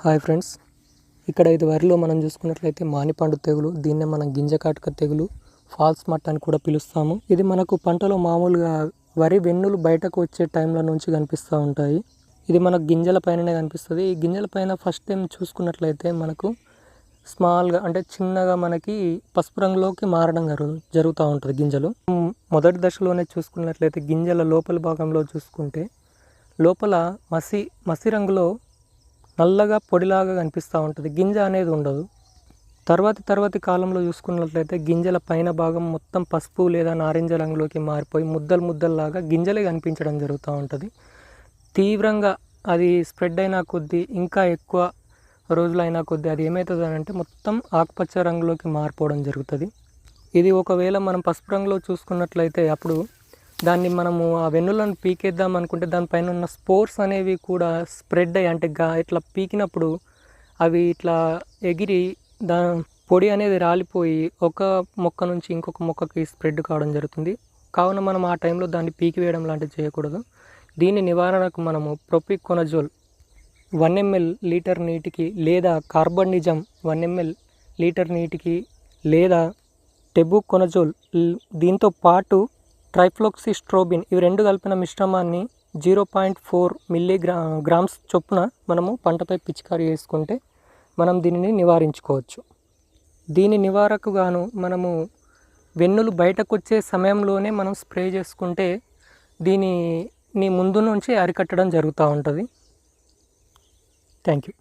Hi friends. ఇక్కడ ఇది వరిలో మనం చూసుకున్నట్లయితే మానిపండు తెగులు దీన్నే మనం గింజ కాటుక తెగులు ఫాల్స్ మట్ అని కూడా పిలుస్తాము. ఇది మనకు పంటలో మామూలుగా వరి వెన్నులు బయటకు వచ్చే టైంలో నుంచి కనిపిస్తూ ఉంటాయి. ఇది మనకు గింజల పైననే కనిపిస్తుంది. ఈ గింజల పైన ఫస్ట్ టైం చూసుకున్నట్లయితే మనకు స్మాల్గా అంటే చిన్నగా మనకి పసుపు రంగులోకి మారడం జరుగు జరుగుతూ ఉంటుంది గింజలు. మొదటి దశలోనే చూసుకున్నట్లయితే గింజల లోపల భాగంలో చూసుకుంటే లోపల మసి మసి రంగులో నల్లగా పొడిలాగా కనిపిస్తూ ఉంటుంది. గింజ అనేది ఉండదు. తర్వాతి తర్వాతి కాలంలో చూసుకున్నట్లయితే గింజల పైన భాగం మొత్తం పసుపు లేదా నారింజ రంగులోకి మారిపోయి ముద్దలు ముద్దల్లాగా గింజలే కనిపించడం జరుగుతూ ఉంటుంది. తీవ్రంగా అది స్ప్రెడ్ అయినా కొద్దీ ఇంకా ఎక్కువ రోజులైనా కొద్దీ అది ఏమవుతుంది అని అంటే మొత్తం ఆకుపచ్చ రంగులోకి మారిపోవడం జరుగుతుంది. ఇది ఒకవేళ మనం పసుపు రంగులో చూసుకున్నట్లయితే అప్పుడు దాన్ని మనము ఆ వెన్నులను పీకేద్దాం అనుకుంటే దానిపైన ఉన్న స్పోర్స్ అనేవి కూడా స్ప్రెడ్ అయ్యి అంటే గా ఇట్లా పీకినప్పుడు అవి ఇట్లా ఎగిరి దా పొడి అనేది రాలిపోయి ఒక మొక్క నుంచి ఇంకొక మొక్కకి స్ప్రెడ్ కావడం జరుగుతుంది. కావున మనం ఆ టైంలో దాన్ని పీకివేయడం లాంటివి చేయకూడదు. దీని నివారణకు మనము ప్రొపికొనజోల్ వన్ ఎంఎల్ లీటర్ నీటికి లేదా కార్బనిజం వన్ ఎంఎల్ లీటర్ నీటికి లేదా టెబుకొనజోల్ కొనజోల్ దీంతో పాటు ట్రైఫ్లోక్సిస్ట్రోబిన్ ఇవి రెండు కలిపిన మిశ్రమాన్ని జీరో పాయింట్ ఫోర్ మిల్లీగ్రా గ్రామ్స్ చొప్పున మనము పంటపై పిచికారీ చేసుకుంటే మనం దీనిని నివారించుకోవచ్చు. దీని నివారకు గాను మనము వెన్నులు బయటకు వచ్చే సమయంలోనే మనం స్ప్రే చేసుకుంటే దీనిని ముందు నుంచి అరికట్టడం జరుగుతూ ఉంటుంది. Thank you.